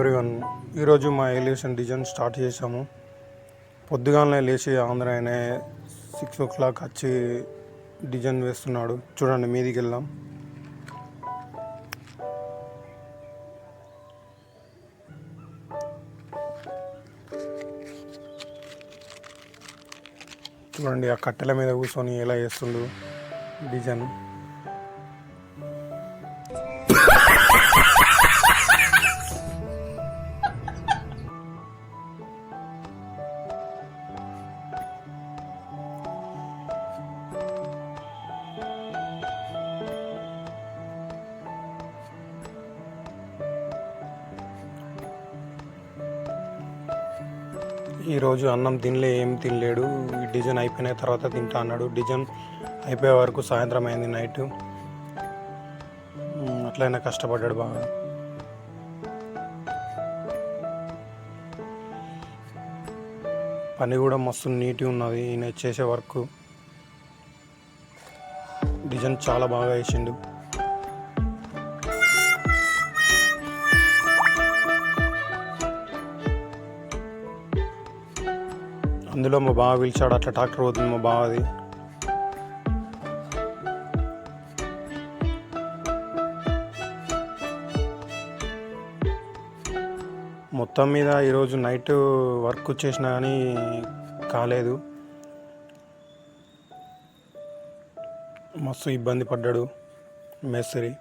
Everyone ఈరోజు మా elevation design start చేసాము పొద్దుగాలనే లేచి ఆంధ్ర ఆయనే సిక్స్ ఓ క్లాక్ వచ్చి డిజైన్ వేస్తున్నాడు. చూడండి మీదికి వెళ్దాం. చూడండి ఆ కట్టెల మీద కూర్చొని ఎలా వేస్తుండు డిజైన్ ఈరోజు అన్నం తినలే ఏం తినలేడు. ఈ డిజైన్ అయిపోయిన తర్వాత తింటా అన్నాడు. డిజైన్ అయిపోయే వరకు సాయంత్రం అయింది నైట్. అట్లయినా కష్టపడ్డాడు బాగా. పని కూడా మస్తు నీట్గా ఉన్నది. ఈయన చేసే వర్క్ డిజైన్ చాలా బాగా వేసిండు అందులో మా బావ పిలిచాడు అట్లా ట్రాక్టర్ పోతుంది మా బావది. మొత్తం మీద ఈరోజు నైట్ వర్క్ చేసినా కానీ కాలేదు. మస్తు ఇబ్బంది పడ్డాడు మేస్త్రి.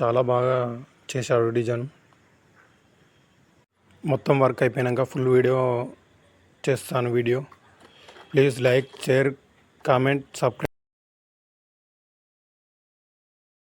చాలా బాగా చేశాడు డిజైన్. మొత్తం వర్క్ అయిపోయాక ఫుల్ వీడియో చేస్తాను video. Please like share comment subscribe